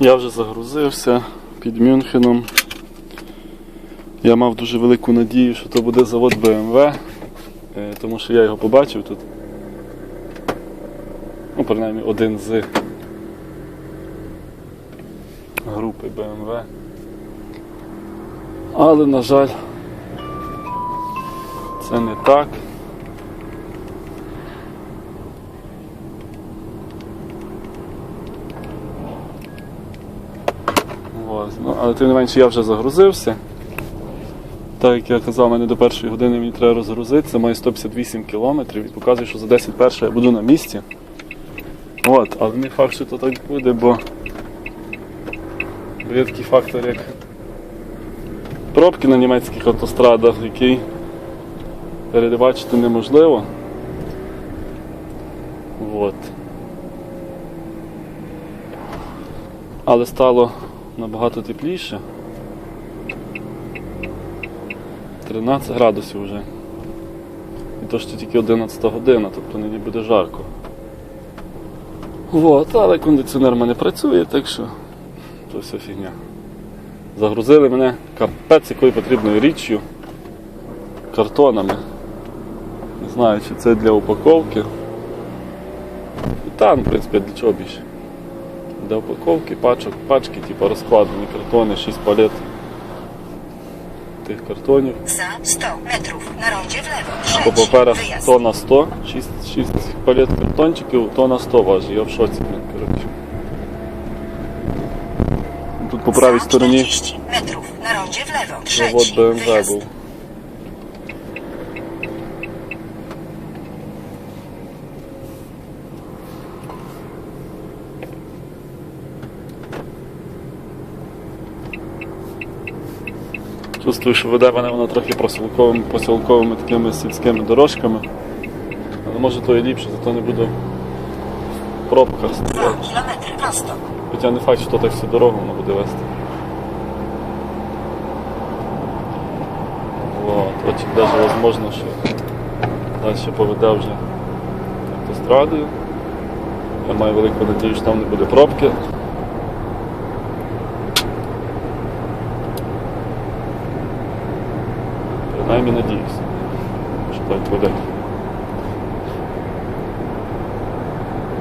Я вже загрузився під Мюнхеном. Я мав дуже велику надію, що то буде завод BMW, е, тому що я його побачив тут. Ну, принаймні один з групи BMW. Але, на жаль, це не так. Ну, але тим не менше я вже загрузився. Так як я казав, мене до першої години мені треба розгрузитися, має 158 кілометрів і показує, що за 10 перша я буду на місці. От, але не факт, що то так буде, бо є такий фактор, як пробки на німецьких автострадах, який передбачити неможливо. От. Але стало набагато тепліше. 13 градусів вже. І то що тільки 11 година, тобто нині буде жарко. От, але кондиціонер в мене працює, так що то все фігня. Загрузили мене капець якою потрібною річчю, картонами. Не знаю, чи це для упаковки. І там, в принципі, для чого більше. Для упаковки, пачок, пачки, типу розкладені картони, 6 палет тих картонів. Za 100 metrów na rondzie w lewo. По паперах. 100 на 100, 6, 6 палет картончиків, то на 100 важить. Я в шоці, блін, коротше. Тут по правій стороні 40 metrów na rondzie w lewo. завод wyjazd. був. Чувствую, що веде мене вона трохи просілковими, посілковими такими сільськими дорожками. Але може то і ліпше, зато не буду в пробках 2 стояти. kilometry prosto. Хоча не факт, що то так всю дорогу вона буде вести. Вот. Очень даже возможно, що далі поведе вже автострадою. Я маю велику надію, що там не буде пробки. Принаймні надіюся, що так буде.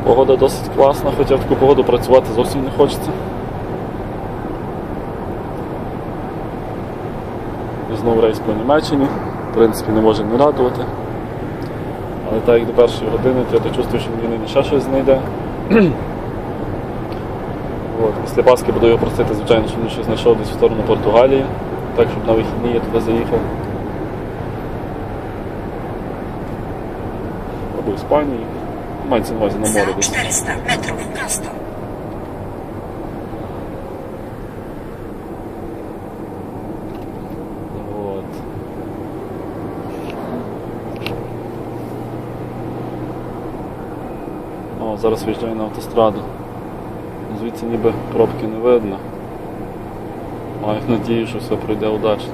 Погода досить класна, хоча в таку погоду працювати зовсім не хочеться. І знову рейс по Німеччині. В принципі, не може не радувати. Але так як до першої години, то я то чувствую, що мені ще щось знайде. От, після Пасхи буду його просити, звичайно, щоб він щось знайшов десь в сторону Португалії, так, щоб на вихідні я туди заїхав. Або Іспанії. Мається на увазі на море Za 400 metrów prosto. Вот. О, зараз виїжджаю на автостраду. Звідси ніби пробки не видно. Маю надію, що все пройде удачно.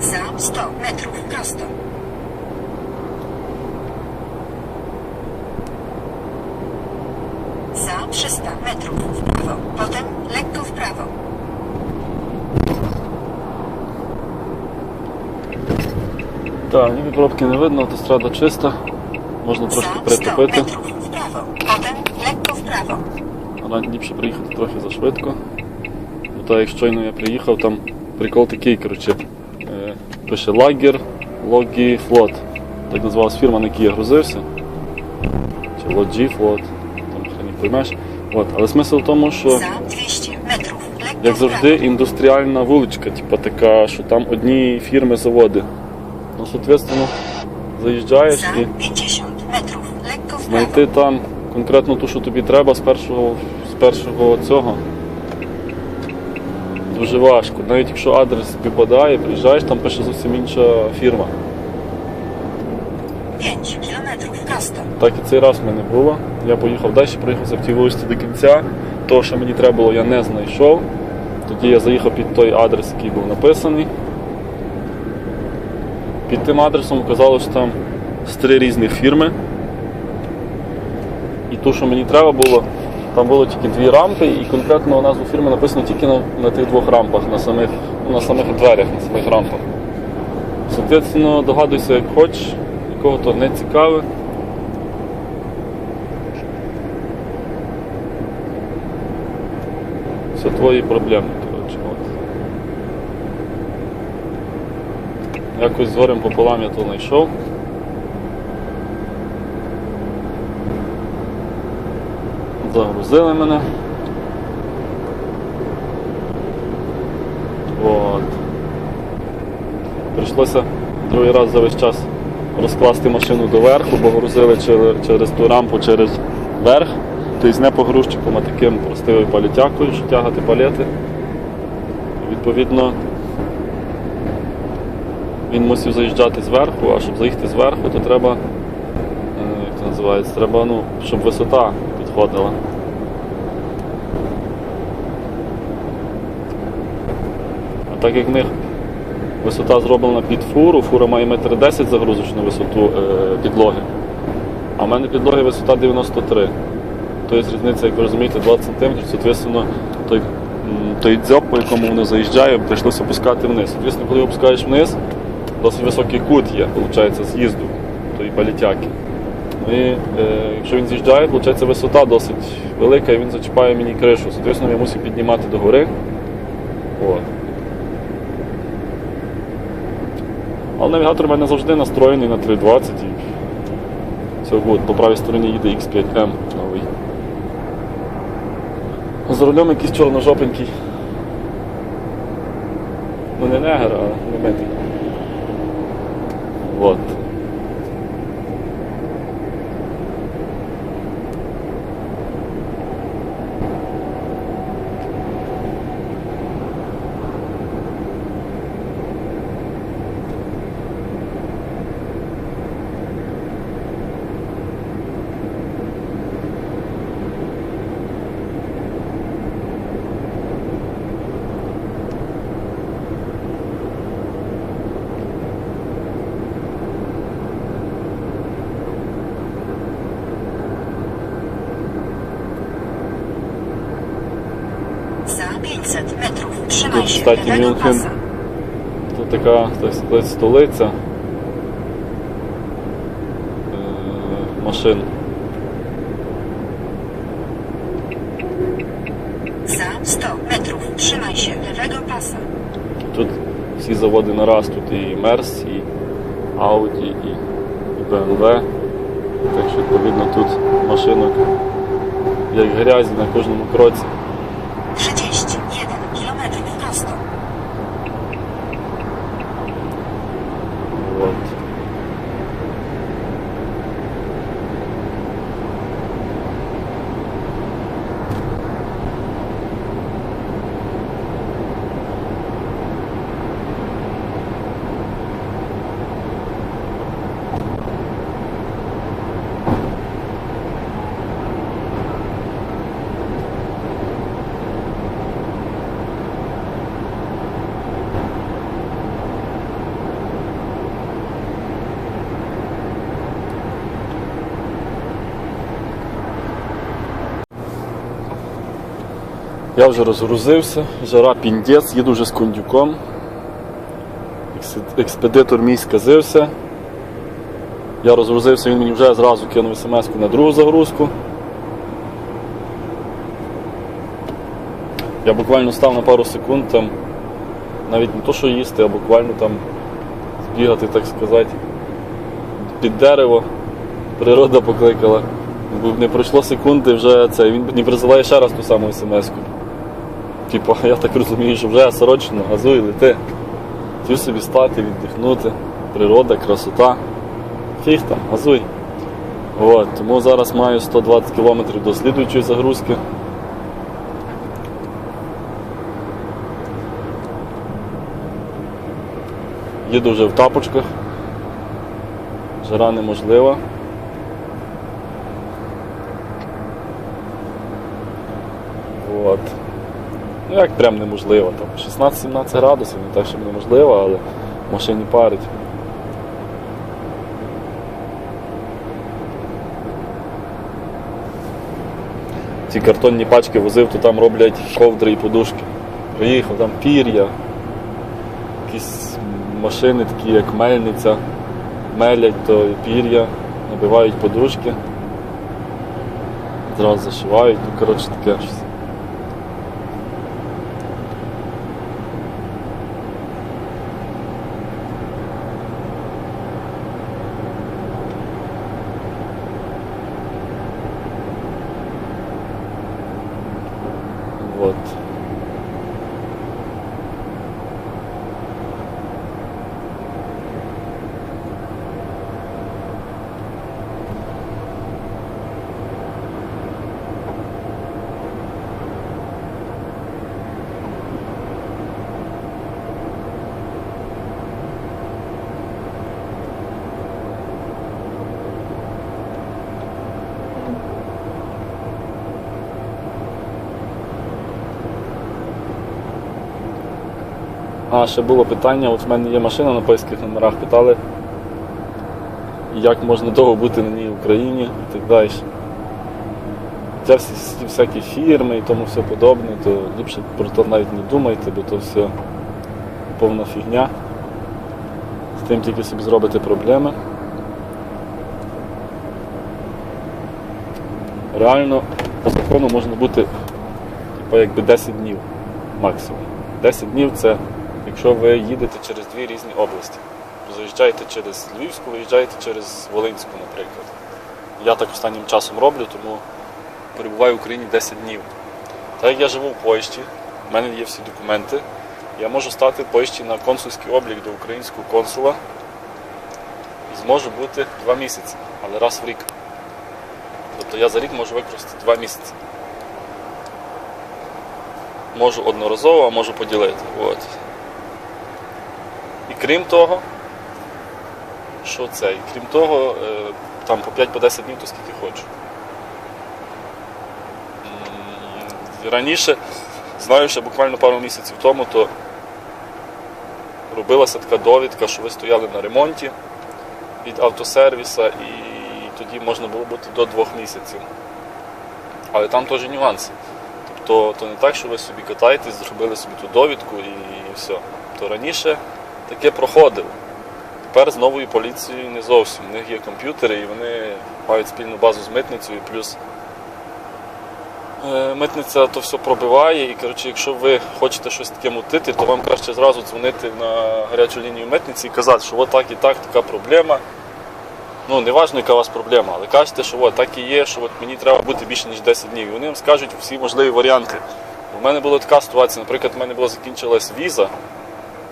Za 100 metrów prosto. 300 metrów w prawo. Potem lekko w prawo. Так, ніби пробки не видно, автострада чиста. Можна трошки 100 притопити. metrów w prawo. Potem lekko w prawo. Але ліпше приїхати трохи зашвидко. Бо так як щойно я приїхав, там прикол такий, коротше, е, пише лагер, логі флот. Так називалась фірма, на якій я грузився. Чи лоджі флот, поймеш. От. Але смисл в тому, що Za 200 metrów lekko як завжди індустріальна вуличка, типу така, що там одні фірми заводи. Ну, соответственно, заїжджаєш і 50 metrów lekko w prawo. знайти там конкретно ту, що тобі треба з першого, з першого цього. Дуже важко. Навіть якщо адрес співпадає, приїжджаєш, там пише зовсім інша фірма. 5 kilometrów prosto. Так і цей раз в мене було. Я поїхав далі, проїхався в тій вулиці до кінця. Того, що мені треба було, я не знайшов. Тоді я заїхав під той адрес, який був написаний. Під тим адресом вказало, там з три різних фірми. І ту, що мені треба було, Там було тільки дві рампи, і конкретно у нас у фірмі написано тільки на, на тих двох рампах, на самих, на самих дверях, на самих рампах. Соответственно, догадуйся, як хочеш, нікого то не цікаве. Це твої проблеми, коротше. Якось з горем пополам я то знайшов. Загрузили мене. От. Прийшлося другий раз за весь час розкласти машину доверху, бо грузили через, через ту рампу через верх. Тобто не погрузчиком, а таким простою палітякою, що тягати палети. Відповідно, він мусив заїжджати зверху, а щоб заїхати зверху, то треба, е, як це називається, треба, ну, щоб висота підходила. А так як в них висота зроблена під фуру, фура має 1,10 м загрузочну висоту е, підлоги, а в мене підлоги висота 93 Тобто різниця, як ви розумієте, 20 см, соответственно, той, той дзьоб, по якому воно заїжджає, прийшлося опускати вниз. Соответственно, коли опускаєш вниз, досить високий кут є, виходить, з'їзду тої палітяки. Ну і е, якщо він з'їжджає, виходить, висота досить велика і він зачіпає мені кришу. Соответственно, я мусив піднімати догори. От. Але навігатор в мене завжди настроєний на 3.20 і все. По правій стороні їде X5M новий. За рулем якийсь чорножопенький. Ну не негр, а не метий. Вот. Кстати, lewego Мюнхен. Тут така так столиця е, машин. Za 100 metrów trzymaj się lewego pasa. Тут всі заводи на раз, тут і Мерс, і Audi, і, BMW. Так що відповідно тут машинок як грязі на кожному кроці. Я вже розгрузився, жара піндець, їду вже з кондюком. Експедитор мій сказився. Я розгрузився, він мені вже зразу кинув смс на другу загрузку. Я буквально став на пару секунд там, навіть не то, що їсти, а буквально там збігати, так сказати, під дерево. Природа покликала. Не пройшло секунди, вже це. Він мені присилає ще раз ту саму смс-ку. Типу, я так розумію, що вже сорочно, газуй, лети. Хотів собі стати, віддихнути. Природа, красота. Фіг там, газуй. От, тому зараз маю 120 км до слідуючої загрузки. Їду вже в тапочках. Жара неможлива. От. Ну як прям неможливо, там 16-17 градусів, не так, щоб неможливо, але машині парить. ці картонні пачки возив, то там роблять ковдри і подушки. Приїхав, там пір'я, якісь машини такі, як мельниця, мелять то пір'я, набивають подушки, зразу зашивають, ну коротше таке щось. Вот. А, ще було питання, от в мене є машина на польських номерах, питали, як можна довго бути на ній в Україні і так далі. Всі, всі всякі фірми і тому все подобне, то ліпше про то навіть не думайте, бо то все повна фігня. З тим тільки собі зробите проблеми. Реально по закону можна бути типу, якби 10 днів максимум. 10 днів це якщо ви їдете через дві різні області. Заїжджаєте через Львівську, виїжджаєте через Волинську, наприклад. Я так останнім часом роблю, тому перебуваю в Україні 10 днів. Так як я живу в Польщі, в мене є всі документи, я можу стати в Польщі на консульський облік до українського консула і зможу бути 2 місяці, але раз в рік. Тобто я за рік можу використати 2 місяці. Можу одноразово, а можу поділити. От. Крім того, що це? І крім того, е, там по 5-10 днів, то скільки хочу. Раніше, знаю, що буквально пару місяців тому, то робилася така довідка, що ви стояли на ремонті від автосервіса і тоді можна було бути до двох місяців. Але там теж нюанси. Тобто то не так, що ви собі катаєтесь, зробили собі ту довідку і все. То раніше таке проходило. Тепер з новою поліцією не зовсім. У них є комп'ютери і вони мають спільну базу з митницею, плюс е, митниця то все пробиває. І коротше, якщо ви хочете щось таке мутити, то вам краще зразу дзвонити на гарячу лінію митниці і казати, що от так і так, така проблема. Ну, не важливо, яка у вас проблема, але кажете, що от так і є, що от мені треба бути більше ніж 10 днів. І вони вам скажуть всі можливі варіанти. У мене була така ситуація, наприклад, у мене була закінчилась віза.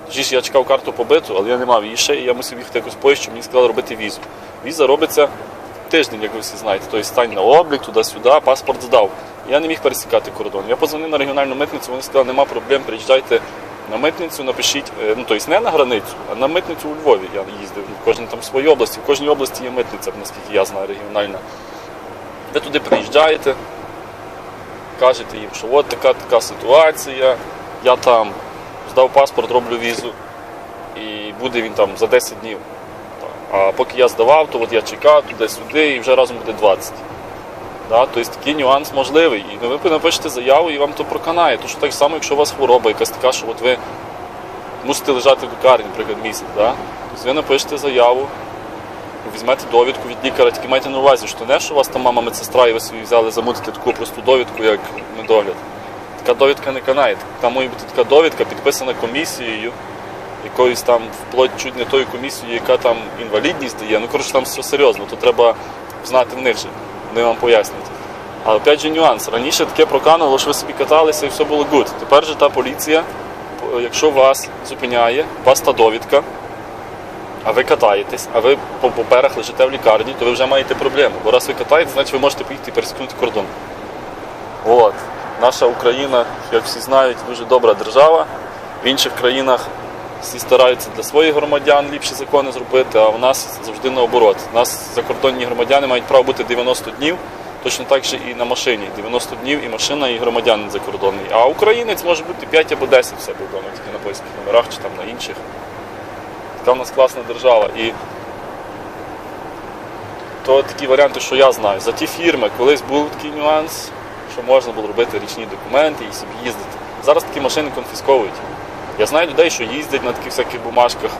Точніше, я чекав карту побиту, але я не мав її ще, і я мусив їхати якось в Польщу, мені сказали робити візу. Віза робиться тиждень, як ви всі знаєте. Тобто стань на облік, туди-сюди, паспорт здав. Я не міг пересікати кордон. Я позвонив на регіональну митницю, вони сказали, нема проблем, приїжджайте на митницю, напишіть, е, ну тобто не на границю, а на митницю у Львові. Я їздив. Кожен там в своїй області. В кожній області є митниця, наскільки я знаю, регіональна. Ви туди приїжджаєте, кажете їм, що от така така ситуація, я там здав паспорт, роблю візу, і буде він там за 10 днів. А поки я здавав, то от я чекав туди-сюди і вже разом буде 20. Да? Тобто такий нюанс можливий. І ви напишете заяву і вам то проканає. То що так само, якщо у вас хвороба якась така, що от ви мусите лежати в лікарні, наприклад, місяць. Да? Тобто ви напишете заяву, візьмете довідку від лікаря, тільки майте на увазі, що не що у вас там мама медсестра і ви собі взяли замутити таку просту довідку, як медогляд. Така довідка не канає. Там має бути така довідка, підписана комісією, якоюсь там вплоть чуть не тою комісією, яка там інвалідність дає. Ну, коротше, там все серйозно, то треба знати в них вони вам пояснять. А опять же нюанс. Раніше таке прокануло, що ви собі каталися і все було гуд. Тепер же та поліція, якщо вас зупиняє, у вас та довідка, а ви катаєтесь, а ви по паперах лежите в лікарні, то ви вже маєте проблему. Бо раз ви катаєтесь, значить ви можете поїхати і пересікнути кордон. От. Наша Україна, як всі знають, дуже добра держава. В інших країнах всі стараються для своїх громадян ліпші закони зробити, а у нас завжди наоборот. У нас закордонні громадяни мають право бути 90 днів, точно так же і на машині. 90 днів і машина, і громадянин закордонний. А українець може бути 5 або 10 в себе вдома, тільки на польських номерах чи там на інших. Така в нас класна держава. І то такі варіанти, що я знаю. За ті фірми колись був такий нюанс, що можна було робити річні документи і собі їздити. Зараз такі машини конфісковують. Я знаю людей, що їздять на таких всяких бумажках,